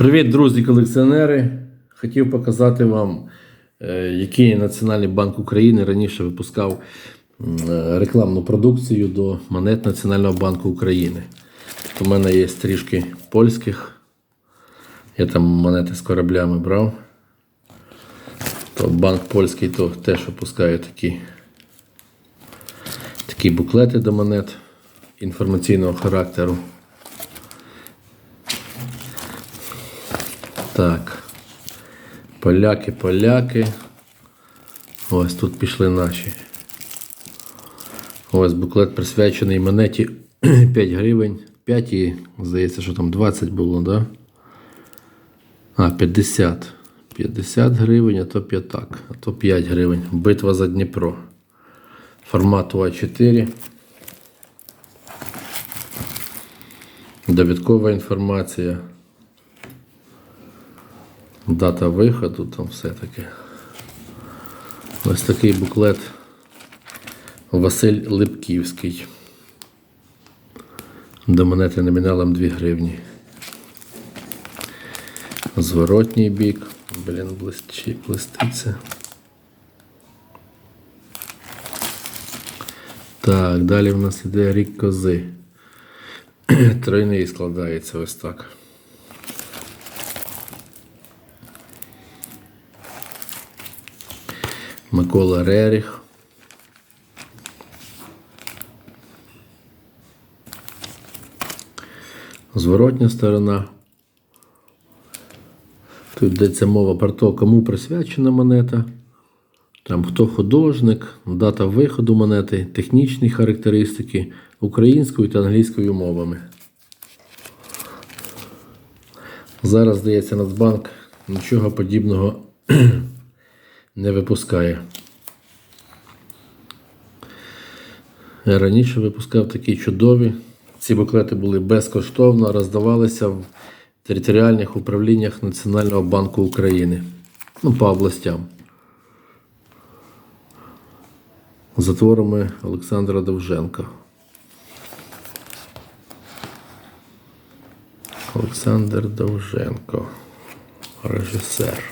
Привіт, друзі колекціонери! Хотів показати вам, е, який Національний банк України раніше випускав е, рекламну продукцію до монет Національного банку України. У мене є трішки польських. Я там монети з кораблями брав. То банк польський то теж випускає такі, такі буклети до монет інформаційного характеру. Так. Поляки, поляки. Ось тут пішли наші. Ось буклет присвячений монеті 5 гривень. 5 і, здається, що там 20 було, да? А, 50. 50 гривень, а то п'ятак, а то 5 гривень. Битва за Дніпро. Формату А4. Довідкова інформація. Дата виходу, там все таке. Ось такий буклет Василь Липківський. До монети номіналом 2 гривні. Зворотній бік. Блін, блищить, блиститься. Так, далі в нас іде рік кози. Тройний складається ось так. Микола Реріх. Зворотня сторона. Тут йдеться мова про те, кому присвячена монета. Там хто художник, дата виходу монети, технічні характеристики українською та англійською мовами. Зараз, здається, Нацбанк нічого подібного не випускає. Я раніше випускав такі чудові. Ці буклети були безкоштовно, роздавалися в територіальних управліннях Національного банку України. Ну, по областям. За творами Олександра Довженка. Олександр Довженко. Режисер.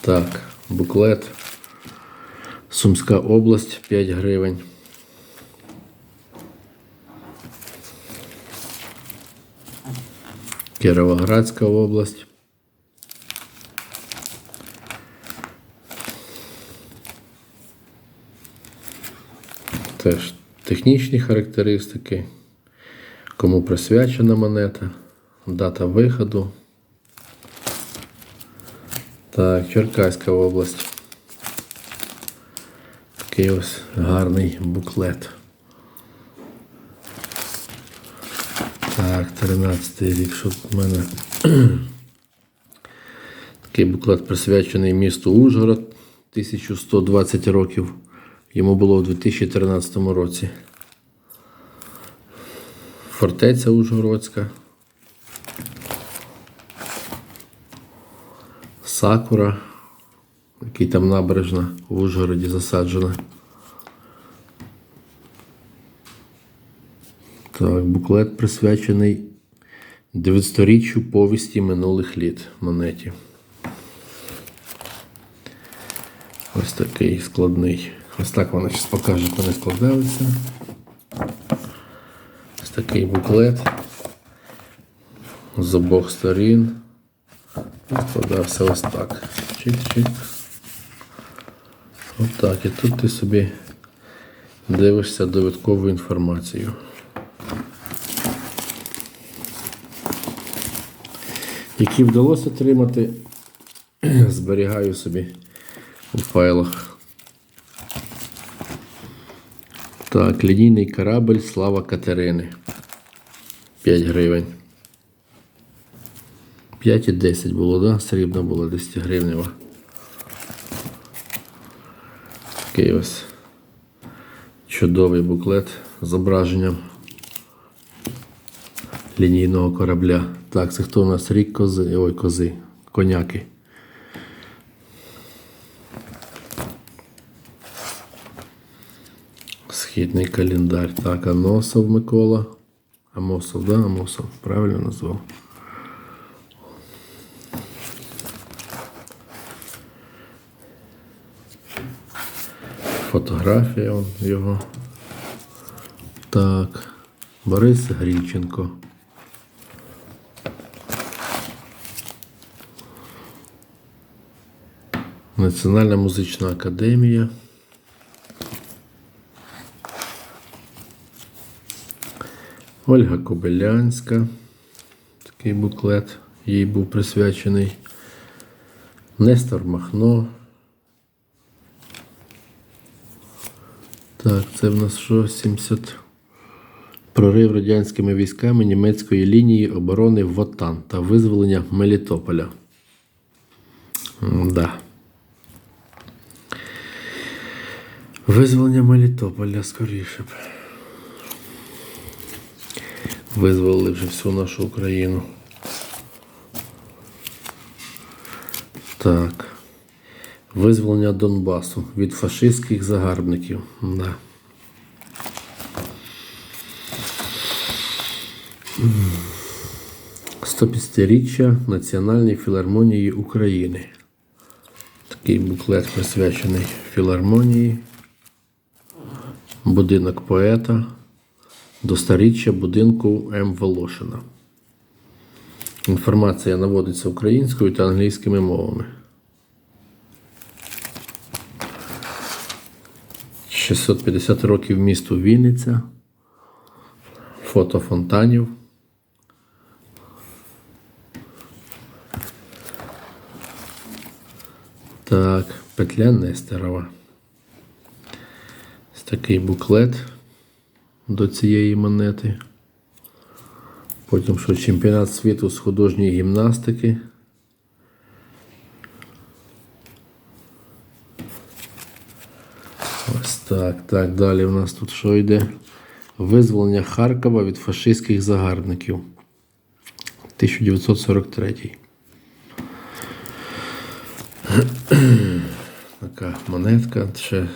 Так, буклет. Сумська область 5 гривень. Кіровоградська область. Теж технічні характеристики, кому присвячена монета, дата виходу. Так, Черкаська область. Такий ось гарний буклет. Так, 13 рік, що в мене. Такий буклет присвячений місту Ужгород 1120 років. Йому було у 2013 році. Фортеця Ужгородська. Сакура, який там набережна в Ужгороді засаджена. Так, буклет присвячений 900-річчю повісті минулих літ монеті. Ось такий складний. Ось так вона зараз покаже, як вони складаються. Ось такий буклет з обох сторін. Складався ось так. Чик-чик. Отак. І тут ти собі дивишся довідкову інформацію. Які вдалося отримати, зберігаю собі у файлах. Так, лінійний корабль Слава Катерини. 5 гривень. 5 і 10 було, да? Срібна була 10 гривнева. Такий ось чудовий буклет з зображенням лінійного корабля. Так, це хто у нас рік кози? Ой, кози, коняки. Східний календар. Так, Аносов Микола. Амосов, да, Амосов, правильно назвав. Фотографія його. Так, Борис Гріченко. Національна музична академія. Ольга Кобилянська. Такий буклет їй був присвячений. Нестор Махно. Так, це в нас що? 70. Прорив радянськими військами німецької лінії оборони Вотан та визволення Мелітополя. Да. Визволення Мелітополя скоріше б. Визволили вже всю нашу Україну. Так. Визволення Донбасу від фашистських загарбників. Да. 150-річчя Національної філармонії України. Такий буклет присвячений філармонії. Будинок поета до старіччя будинку М. Волошина. Інформація наводиться українською та англійськими мовами. 650 років місту Вінниця. Фото фонтанів. Так, петля Нестерова. Такий буклет до цієї монети. Потім що чемпіонат світу з художньої гімнастики. Ось так. Так, далі у нас тут що йде? Визволення Харкова від фашистських загарбників. 1943. Така монетка. Ще,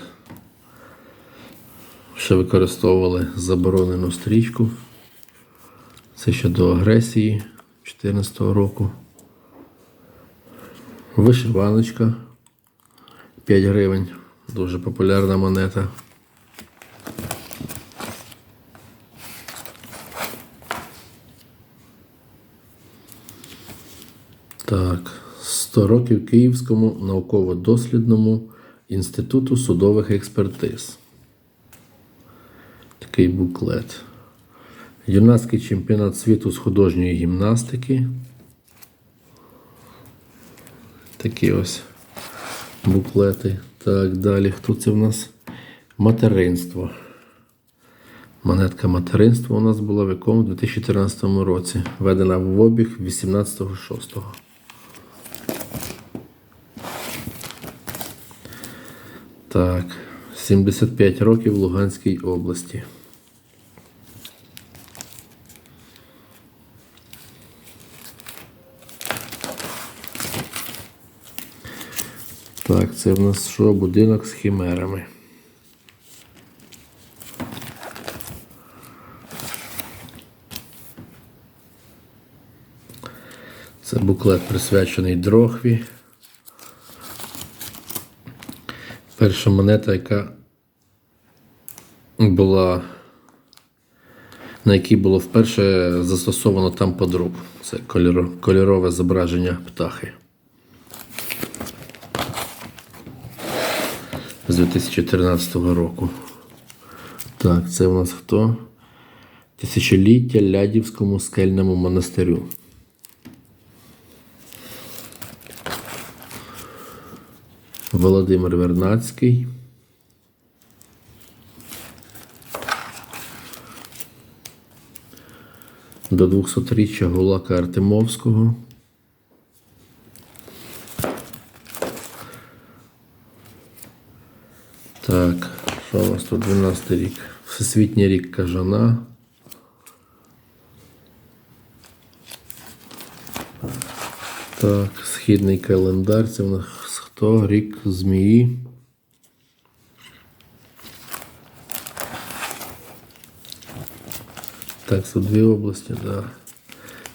ще використовували заборонену стрічку. Це ще до агресії 2014 року. Вишиваночка 5 гривень. Дуже популярна монета. Так, 100 років Київському науково-дослідному інституту судових експертиз. Такий буклет. Юнацький чемпіонат світу з художньої гімнастики. Такі ось буклети. Так, далі. Хто це в нас? Материнство. Монетка материнства у нас була в якому 2014 році. Введена в обіг 18.06. Так, 75 років в Луганській області. Так, це в нас що? Будинок з хімерами. Це буклет присвячений Дрохві. Перша монета, яка була, на якій було вперше застосовано там подруг. Це кольоро- кольорове зображення птахи. З 2013 року. Так, це у нас хто? Тисячоліття Лядівському скельному монастирю. Володимир Вернацький. До 200-річчя Гулака Артемовського. Так, що у нас тут 12 рік? Всесвітній рік кажана. Так, східний календар. Це у нас хто? Рік змії. Так, це дві області, так. Да.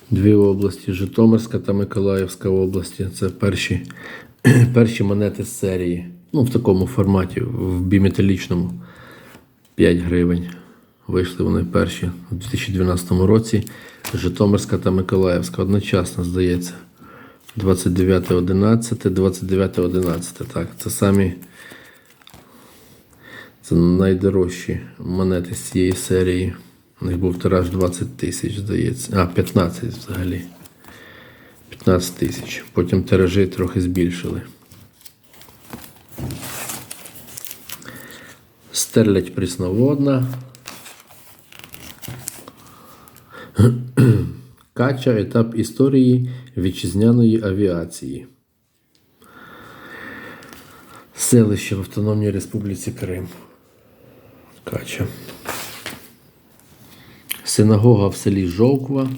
Дві області Житомирська та Миколаївська області. Це перші, перші монети з серії. Ну, в такому форматі, в біметалічному 5 гривень. Вийшли вони перші у 2012 році. Житомирська та Миколаївська одночасно, здається. 29.11, 29.11. Так, це самі це найдорожчі монети з цієї серії. У них був тираж 20 тисяч, здається. А, 15 взагалі. 15 тисяч. Потім тиражі трохи збільшили. Стерлядь прісноводна. Кача етап історії вітчизняної авіації. Селище в Автономній Республіці Крим. Кача. Синагога в селі Жовква.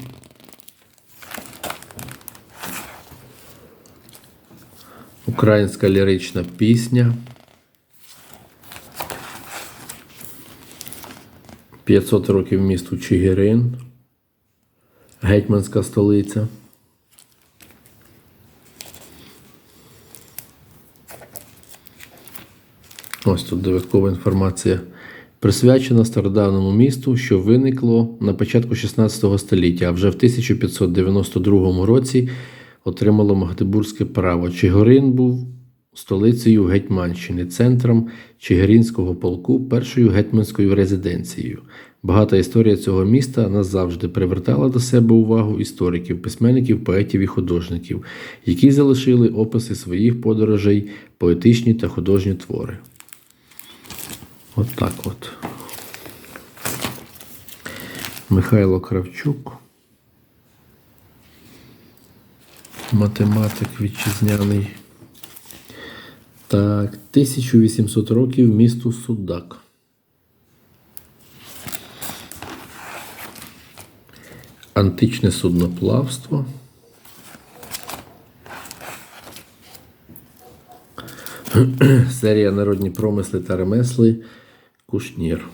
Українська лірична пісня. 500 років місту Чигирин. Гетьманська столиця. Ось тут додаткова інформація. Присвячена стародавному місту, що виникло на початку 16 століття, а вже в 1592 році отримало Магдебурзьке право. Чигирин був столицею Гетьманщини, центром Чигиринського полку, першою гетьманською резиденцією. Багата історія цього міста назавжди привертала до себе увагу істориків, письменників, поетів і художників, які залишили описи своїх подорожей, поетичні та художні твори. От так от. Михайло Кравчук. Математик вітчизняний. Так, 1800 років місту Судак. Античне судноплавство. Серія Народні промисли та ремесли Кушнір.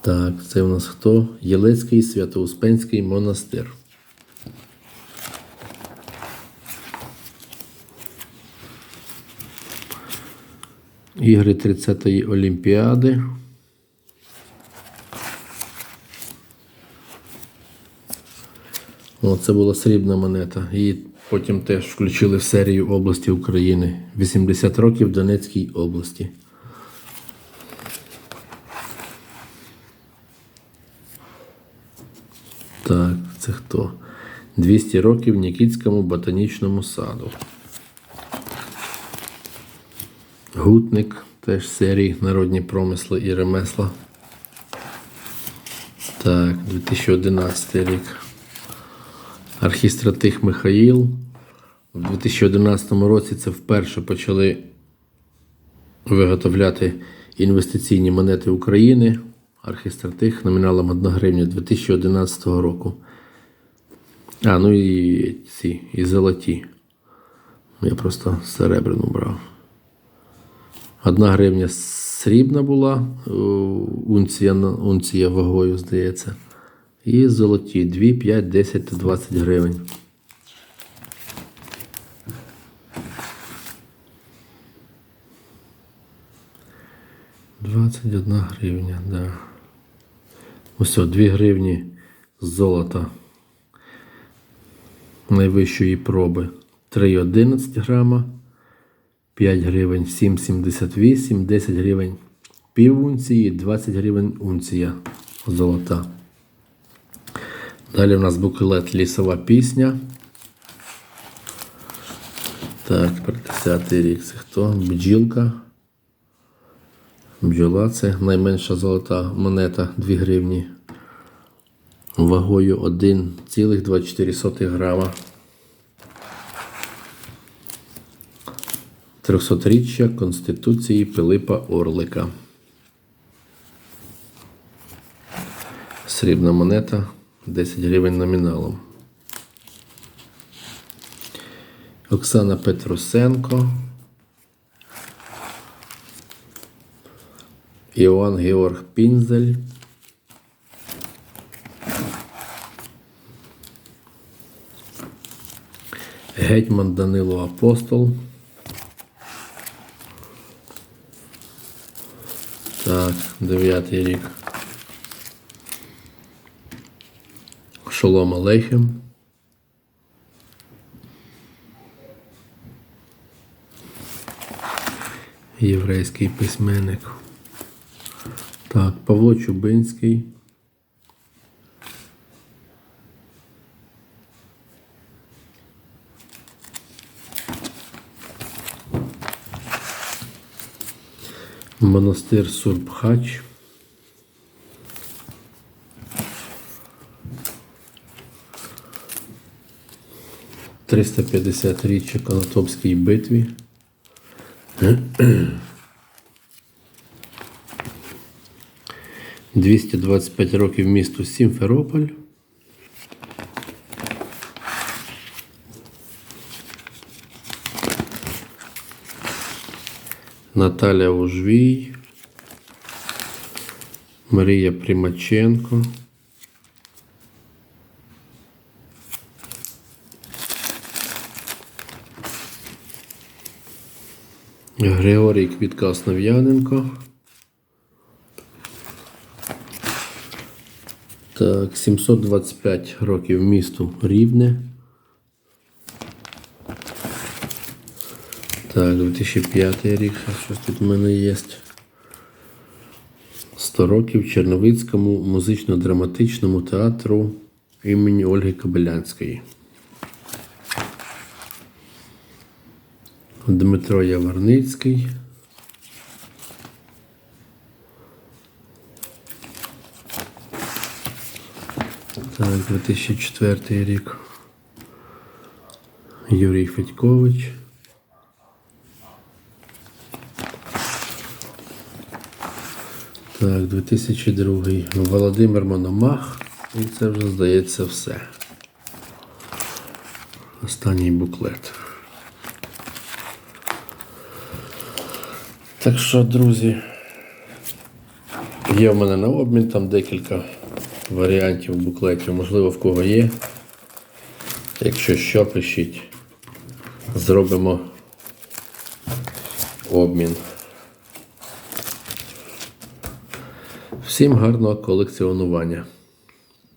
Так, це у нас хто? Єлецький Свято-Успенський монастир. Ігри 30-ї Олімпіади. О, це була срібна монета. Її потім теж включили в серію області України. 80 років в Донецькій області. Так, це хто? 200 років Нікітському ботанічному саду. Гутник теж серії Народні промисли і ремесла. Так, 2011 рік. Архістратих Михаїл. У 2011 році це вперше почали виготовляти інвестиційні монети України. Архістратих номіналом 1 гривня 2011 року. А, ну і ці, і золоті. Я просто серебряну брав. Одна гривня срібна була, е, унція, унція вагою, здається. І золоті 2, 5, 10 та 20 гривень. Двадцять одна гривня, да. Ось, 2 гривні золота найвищої проби 3,11 грама. 5 гривень 7,78, 10 гривень пів унції, 20 гривень унція золота. Далі у нас буклет лісова пісня. Так, 50 рік. Це хто? Бджілка. Бджола це найменша золота монета 2 гривні. Вагою 1,24 грама. 300-річчя Конституції Пилипа Орлика. Срібна монета 10 гривень номіналом. Оксана Петрусенко. Іоанн Георг Пінзель. Гетьман Данило Апостол. Так, дев'ятий рік. Шолом Алейхем. Єврейський письменник. Так, Павло Чубинський. Монастир Сурбхач. Триста п'ятдесят річчя Конотопській битві. Двісті двадцять п'ять років місту Сімферополь. Наталя Ужвій, Марія Примаченко. Григорій Квітка Основ'яненко. Так, 725 років місту Рівне. Так, 2005 рік, щось тут в мене є. 100 років Черновицькому музично-драматичному театру імені Ольги Кобилянської. Дмитро Яворницький. Так, 2004 рік. Юрій Федькович. Так, 2002. Володимир Мономах. І це вже здається все. Останній буклет. Так що, друзі, є в мене на обмін там декілька варіантів буклетів. Можливо, в кого є. Якщо що, пишіть. Зробимо обмін. Всім гарного колекціонування.